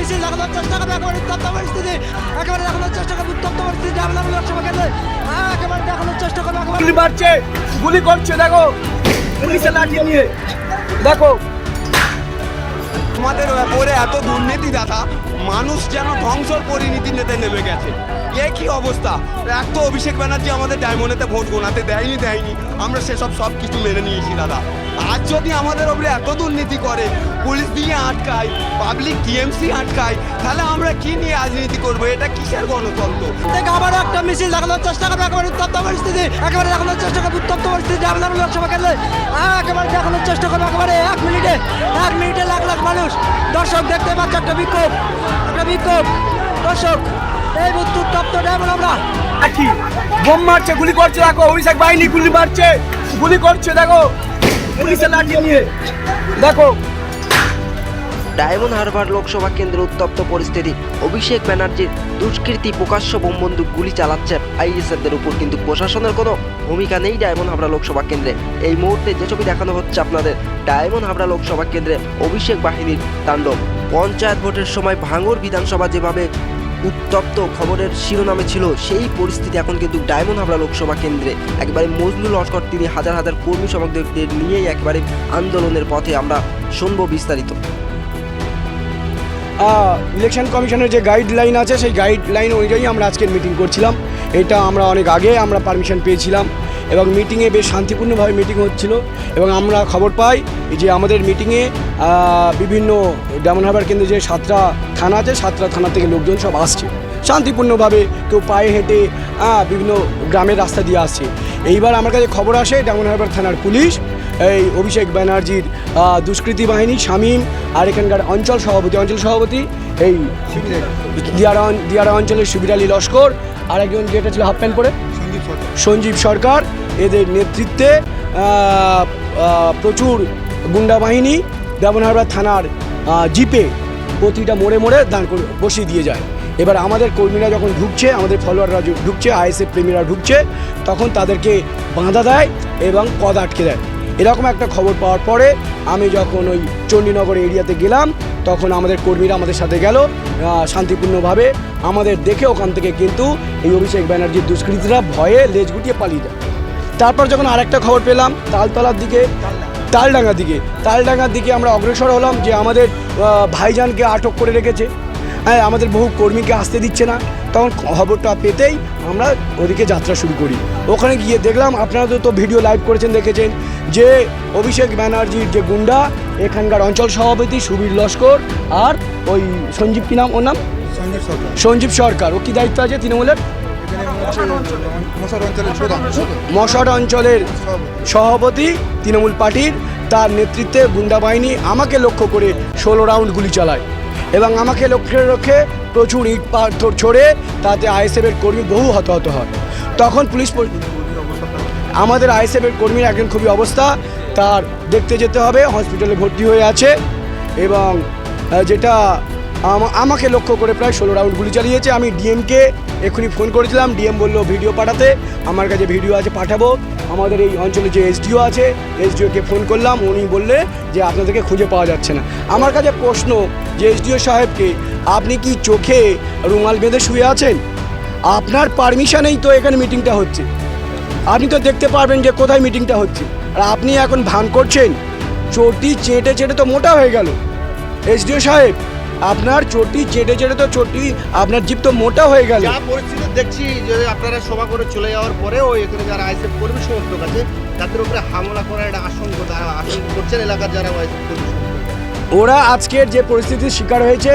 মিছিল দেখানোর চেষ্টা করবে একেবারে উত্তপ্ত পরিস্থিতি একেবারে দেখানোর চেষ্টা করবে উত্তপ্ত পরিস্থিতি আমরা লোকসভা কেন্দ্রে। হ্যাঁ, একেবারে দেখানোর চেষ্টা করবে একেবারে গুলি মারছে গুলি করছে দেখো পুলিশের লাঠি নিয়ে দেখো। আমাদের ওপরে এত দুর্নীতি দেখা মানুষ যেন ধ্বংসর পরিণতি নিতে নেমে গেছে। এ কি অবস্থা? এক তো অভিষেক ব্যানার্জি আমাদের ডায়মন্ডেতে ভোট গোনাতে দেয়নি দেয়নি। আমরা সেসব সব কিছু মেনে নিয়েছি, দাদা। আজ যদি আমাদের ওপরে এত দুর্নীতি করে, পুলিশ দিয়ে আটকায়, পাবলিক টিএমসি আটকায়, তাহলে আমরা কি নিয়ে রাজনীতি করব? এটা কিসের গণতন্ত্র? থেকে আবারও একটা মিছিল দেখানোর চেষ্টা করবে, একেবারে উত্তপ্ত পরিস্থিতি, একেবারে দেখানোর চেষ্টা করবে, উত্তপ্ত পরিস্থিতি আমরা লোকসভা কেন্দ্রে। একেবারে দেখানোর চেষ্টা করবে, একেবারে এক মিনিটে এক মিনিটে লাখ লাখ মানুষ। দর্শক দেখতে পাচ্ছে একটা বিক্ষোভ একটা বিক্ষোভ। দর্শক এই উত্তপ্ত ডায়মন্ড আমরা। লাঠি বোম মারছে গুলি করছে দেখো অভিষেক বাহিনী গুলি মারছে গুলি করছে দেখো পুলিশের লাঠি নিয়ে। দেখো। ডায়মন্ড হারবার লোকসভা কেন্দ্রে উত্তপ্ত পরিস্থিতি। অভিষেক ব্যানার্জির দুষ্কৃতী প্রকাশ্য বোমবন্দুক গুলি চালাচ্ছে আইএসএফদের উপর কিন্তু প্রশাসনের কোনো ভূমিকা নেই ডায়মন্ড হাবড়া লোকসভা কেন্দ্রে। এই মুহূর্তে যে ছবি দেখানো হচ্ছে আপনাদের ডায়মন্ড হাবড়া লোকসভা কেন্দ্রে অভিষেক বাহিনীর তাণ্ডব। পঞ্চায়েত ভোটের সময় ভাঙড় বিধানসভা যেভাবে উত্তপ্ত খবরের শিরোনামে ছিল সেই পরিস্থিতি এখন কিন্তু ডায়মন্ড হাবড়া লোকসভা কেন্দ্রে। একবারে মজনুল লস্কর, তিনি হাজার হাজার কর্মী সমর্থকদের নিয়েই একবারে আন্দোলনের পথে আমরা শুনব বিস্তারিত। ইলেকশন কমিশনের যে গাইডলাইন আছে, সেই গাইডলাইন অনুযায়ী আমরা আজকের মিটিং করছিলাম। এটা আমরা অনেক আগে আমরা পারমিশন পেয়েছিলাম এবং মিটিংয়ে বেশ শান্তিপূর্ণভাবে মিটিং হচ্ছিল এবং আমরা খবর পাই যে আমাদের মিটিংয়ে বিভিন্ন ডায়মন্ড হারবার কেন্দ্রে যে সাতটা থানা আছে, সাতটা থানা থেকে লোকজন সব আসছে। শান্তিপূর্ণভাবে কেউ পায়ে হেঁটে বিভিন্ন গ্রামের রাস্তা দিয়ে আসছে। এইবার আমার কাছে খবর আসে ডায়মন্ড হারবার থানার পুলিশ এই অভিষেক ব্যানার্জির দুষ্কৃতী বাহিনী শামীম আর এখানকার অঞ্চল সভাপতি অঞ্চল সভাপতি এই দিয়ারা দিয়ারা অঞ্চলের সুবির আলী লস্কর আর একজন যেটা ছিল হাফ প্যান্ট পরে সঞ্জীব সরকার। এদের নেতৃত্বে প্রচুর গুন্ডা বাহিনী দেবনহারবার থানার জিপে প্রতিটা মোড়ে মোড়ে দাঁড় করে বসিয়ে দিয়ে যায়। এবার আমাদের কর্মীরা যখন ঢুকছে আমাদের ফলোয়াররা ঢুকছে আইএসএফ প্রেমীরা ঢুকছে তখন তাদেরকে বাঁধা দেয় এবং পদ আটকে দেয়। এরকম একটা খবর পাওয়ার পরে আমি যখন ওই চণ্ডীনগর এরিয়াতে গেলাম, তখন আমাদের কর্মীরা আমাদের সাথে গেল শান্তিপূর্ণভাবে। আমাদের দেখে ওখান থেকে কিন্তু এই অভিষেক ব্যানার্জির দুষ্কৃতীরা ভয়ে লেজ গুটিয়ে পালিয়ে যায়। তারপর যখন আরেকটা খবর পেলাম, তালতলার দিকে, তালডাঙ্গার দিকে তালডাঙ্গার দিকে আমরা অগ্রসর হলাম যে আমাদের ভাইজানকে আটক করে রেখেছে। হ্যাঁ আমাদের বহু কর্মীকে আসতে দিচ্ছে না। তখন খবরটা পেতেই আমরা ওদিকে যাত্রা শুরু করি। ওখানে গিয়ে দেখলাম, আপনারা তো ভিডিও লাইভ করেছেন, দেখেছেন। যে অভিষেক ব্যানার্জির যে গুন্ডা এখানকার অঞ্চল সভাপতি সুবীর লস্কর আর ওই সঞ্জীব কি নাম ওর নাম? সঞ্জীব সরকার। ও কি দায়িত্ব আছে তৃণমূলের? মশাট অঞ্চলের সভাপতি তৃণমূল পার্টির। তার নেতৃত্বে গুন্ডা বাহিনী আমাকে লক্ষ্য করে ষোলো রাউন্ড গুলি চালায় এবং আমাকে লক্ষ্যে রক্ষে প্রচুর ইট পাথর ছড়ে তাতে আইএসএফের কর্মী বহু হতাহত হয়। তখন পুলিশ আমাদের আইএসএফের কর্মীর একজন খুবই অবস্থা। তার দেখতে যেতে হবে, হসপিটালে ভর্তি হয়ে আছে এবং যেটা আমাকে লক্ষ্য করে প্রায় ষোলো রাউন্ড গুলি চালিয়েছে। আমি ডিএমকে এক্ষুনি ফোন করেছিলাম, ডিএম বলল, ভিডিও পাঠাতে, আমার কাছে ভিডিও আছে, পাঠাবো। আমাদের এই অঞ্চলে যে এসডিও আছে, এসডিওকে ফোন করলাম, উনি বললে যে আপনাদেরকে খুঁজে পাওয়া যাচ্ছে না। আমার কাছে প্রশ্ন, যে এসডিও সাহেবকে, আপনি কি চোখে রুমাল বেঁধে শুয়ে আছেন? আপনার পারমিশনেই তো এখানে মিটিংটা হচ্ছে। আপনি তো দেখতে পারবেন যে কোথায় মিটিংটা হচ্ছে। আর আপনি এখন ভান করছেন চটি চেটে চেটে তো মোটা হয়ে গেল। এসডিও সাহেব আপনার চটি চেটে চেটে তো চটি আপনার জিপ তো মোটা হয়ে গেল। যা পরিস্থিতি দেখছি যে আপনারা সভা করে চলে যাওয়ার পরেও এখানে যারা আইসেফ কর্মী সমর্থক আছে তাদের উপরে হামলা করার একটা আশঙ্ক তারা আশঙ্কা করছেন এলাকার যারা আইএসএফ কর্মী ওরা আজকের যে পরিস্থিতির শিকার হয়েছে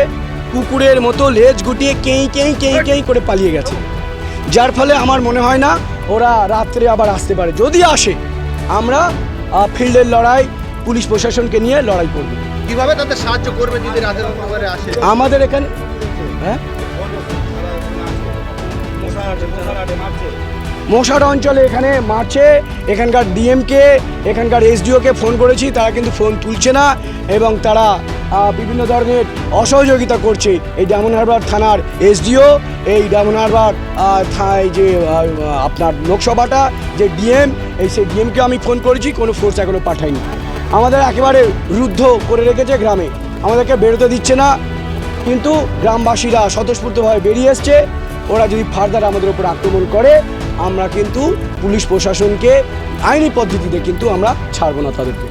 কুকুরের মতো লেজ গুটিয়ে কেই কেই কেই কেই করে পালিয়ে গেছে। যার ফলে আমার মনে হয় না ওরা রাত্রে আবার আসতে পারে। যদি আসে আমরা ফিল্ডের লড়াই পুলিশ প্রশাসনকে নিয়ে লড়াই করব। কীভাবে তাদের সাহায্য করবে যদি রাতের অন্ধকারে আসে? আমাদের এখানে হ্যাঁ? মশার অঞ্চলে এখানে মারছে। এখানকার ডিএমকে এখানকার এসডিওকে ফোন করেছি। তারা কিন্তু ফোন তুলছে না এবং তারা বিভিন্ন ধরনের অসহযোগিতা করছে এই ডায়মন্ড হারবার থানার এসডিও। এই ডায়মন্ড হারবার যে আপনার লোকসভাটা, যে ডিএম, এই সেই ডিএমকে আমি ফোন করেছি, কোনো ফোর্স এখনও পাঠায়নি। আমাদের একেবারে রুদ্ধ করে রেখেছে গ্রামে। আমাদেরকে বেরোতে দিচ্ছে না, কিন্তু গ্রামবাসীরা স্বতঃস্ফূর্তভাবে বেরিয়ে এসছে। ওরা যদি ফার্দার আমাদের উপর আক্রমণ করে, আমরা কিন্তু পুলিশ প্রশাসনকে আইনি পদ্ধতিতে কিন্তু আমরা ছাড়বো না তাদেরকে।